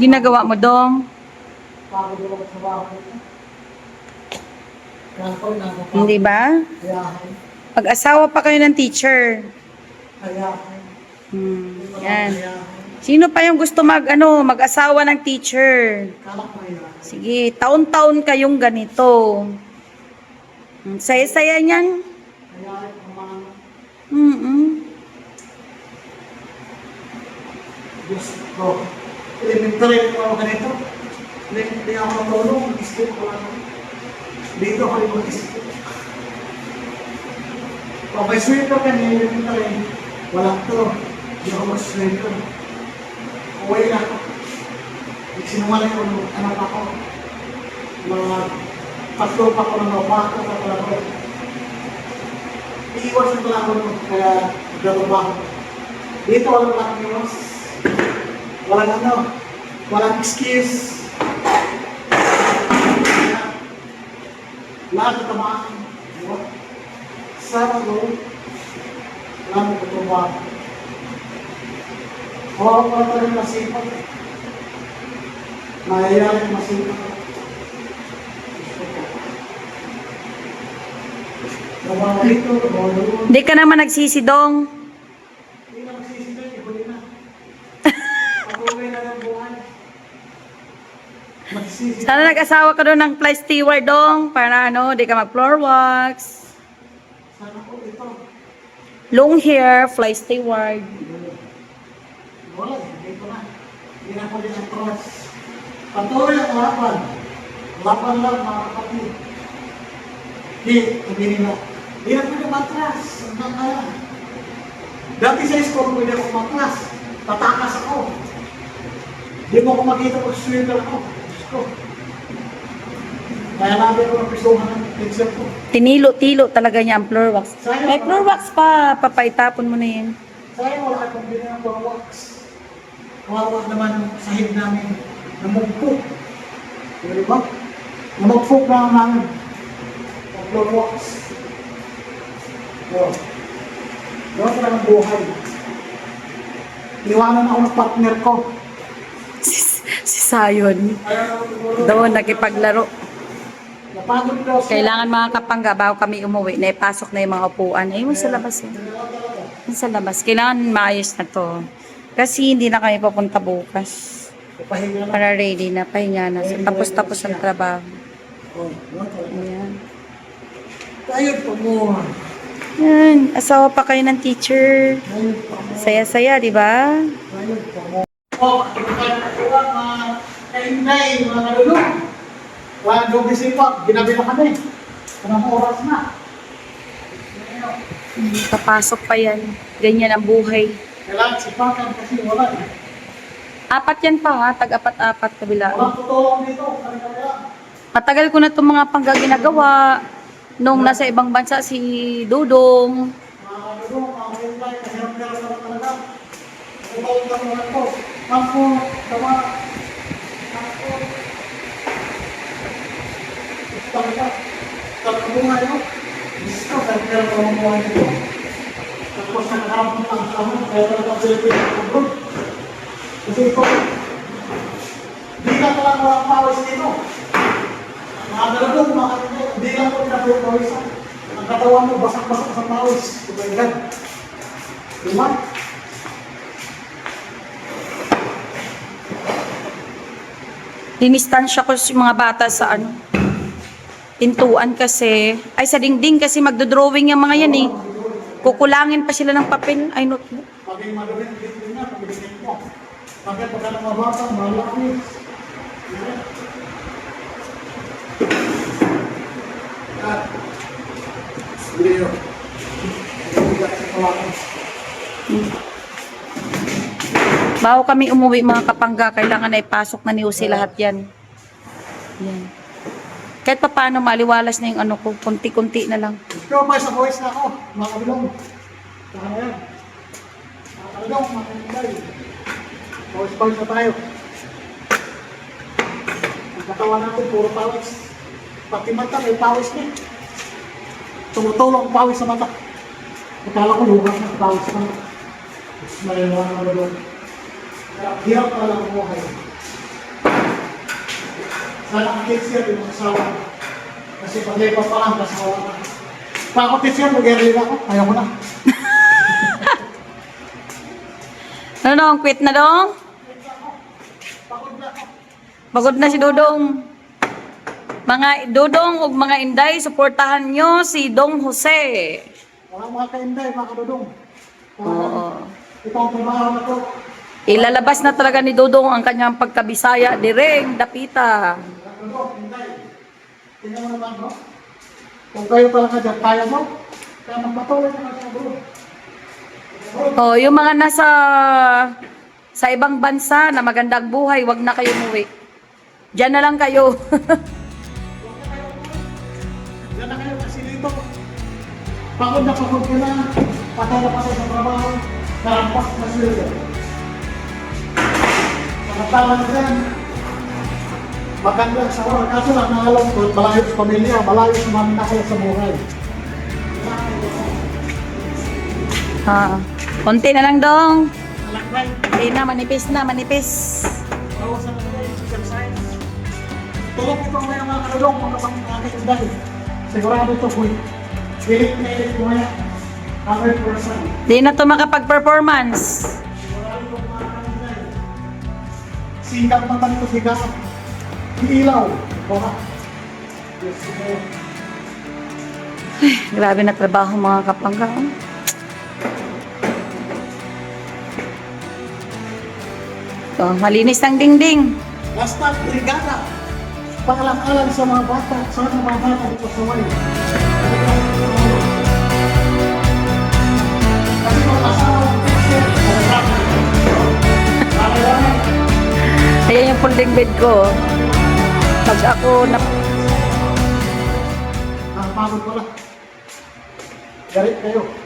Ginagawa mo dong? Hindi ba? Pag-asawa pa kayo ng teacher. Hmm, yan. Sino pa yung gusto mag, ano, mag-asawa ng teacher? Sige, taon-taon kayong ganito. Hmm, Saya-saya niyan. Mm-mm. Ko. Elementary ko ako ganito. Hindi, hindi ako natulong. Mag-skip ko lang. Dito ako yung mag-skip. Pag may sweater ka niya, elementary. Wala to. Hindi ako mag-sweater. Uwi na ako. Sinungaling ko nung anak ako. Mga tatlo pa ko ng mga bata sa pala Iiwas ko lang ako nung kaya nagtatrabaho. Dito walang lang iwas. Walang ano, walang excuse. Lahat tamaan. Diba? Sana ko, wala mo. Oo, para tayo masipag. Mayayaring masipag. Trabaho doon. Hindi ka naman nagsisidong. Hindi na magsisigay, ibuli na. Patuloy na ng buhay. Magsisigay. Sana nag-asawa ka doon ng fly steward dong para ano, di ka mag-floor wax. Long hair, fly steward. Wala, dito na. Hindi na po din ang cross. Patuloy ang laban. Laban lang mga kapatid. Di, hindi nila. Di na pwede matras. Kaya. Dati sa school, pwede ako matras. Tatakas ako. Di mo ako makita pag swivel ako. Ko. Kaya nabi ako ng pistuhan ng teacher ko. Tinilo-tilo talaga niya ang floor wax. May floor wax pa, papaitapon mo na yun. Sayang wala akong binili ng wax. Kawawa naman yung sahig namin. Namugpok. Di ba? Namugpok na namin. Ang floor wax. Oh. Doon ka ng buhay. Iwanan ako ng partner ko. Sayon. Doon, nakipaglaro. Kailangan mga kapangga, bago kami umuwi, na ipasok na yung mga upuan. Ayun sa labas yun. Dalawa talaga. Yun sa labas. Kailangan maayos na to. Kasi hindi na kami papunta bukas. Para ready na, pahinga na. So, tapos-tapos ang trabaho. Ayan. Ayun po mo. Yan, asawa pa kayo ng teacher. Ayun. Saya-saya, di ba? Ayun po mo. Oh, po kainday, mga kalulong. Walang dobi sipa, ginabi na kami. Anong oras na? Papasok pa yan. Ganyan ang buhay. Kailangan sipakan kasi wala eh. Apat yan pa ha, tag-apat-apat kabila. Walang tutulong dito, kaya Matagal ko na itong mga pangga ginagawa. Nung nasa ibang bansa si Dudong. mga kalulong, mga kainday, mahirap-hirap na talaga. Nakutawag ka mga ito. Mangko, tama. Talaga. Talaga buhay, no? Gusto, kahit ka mga buhay dito. Tapos nakakaramot ang kamo, kaya talaga Pilipino ang abroad. Kasi ito, di ka talaga walang pawis dito. Mga dalagong, mga kanina, hindi lang po pinapawisan. Ang katawan mo, basak-basak sa pawis. Kumailan. Diba? Dinistansya ko yung mga bata sa ano. Pintuan kasi. Ay, sa dingding kasi magdodrawing yung mga yan eh. Kukulangin pa sila ng papel. Ay, notebook. Paging magaling dito na, paging mo. Pagka pagka ng mga bata, malaki. Bago kami umuwi mga kapangga, kailangan na ipasok na ni Jose lahat yan. Yan. Kahit pa paano maliwalas na yung ano ko, kunti-kunti na lang. Ikaw pa sa voice na ako, mga kabilong. Saka na yan. Mga kabilong, mga kabilong. Voice voice na tayo. Ang katawan natin, puro pawis. Pati mata, may pawis na. Tumutulong ang pawis sa mata. Akala ko lugas ng pawis na. Mayroon na doon. Hirap talaga buhay. Kids yan, yung asawa. Kasi pag lepa pa lang, kasawa na. Kids yan, mag-early na ako. Ayaw ko na. Ano dong, quit na dong? Pagod na ako. Pagod na si Dodong. Mga Dodong ug mga Inday, suportahan nyo si Dong Jose. Mga mga kainday, mga kadudong. Oo. Ito ang trabaho na to. Ilalabas na talaga ni Dodong ang kanyang pagkabisaya direng dapita. Tingnan mo naman, no? Kung kayo talaga dyan, kaya mo. Kaya magpatuloy sa dulo. Oh, yung mga nasa sa ibang bansa na magandang buhay, wag na kayo umuwi. Diyan na lang kayo. Diyan na kayo kasi dito. Pagod na pagod ka na. Patay na patay sa trabaho. Karampak na sila. Samantala na dyan. Maganda sa oras. Kaso lang nangalong malayo sa pamilya. Malayo sa mga nakaya sa buhay. ha. Konti na lang dong. Hindi na, manipis na, manipis. Bawasan na kayo. Exercise. Tulog ito ngayon mga kalulong. Mga pang mga kainday. Sigurado ito kuy. Pilit na ilit ko ngayon. 100%. Di na to makapag-performance. Sikat naman ito sikat. Ilaw. Baka. Yes, okay. Grabe na trabaho mga kapangga. Oh, malinis ng dingding. Basta brigada. Paalam-alam sa mga bata, sa mga bata dito sa folding bed ko. Pag ako na... Ang pagod ko lang. Garit kayo.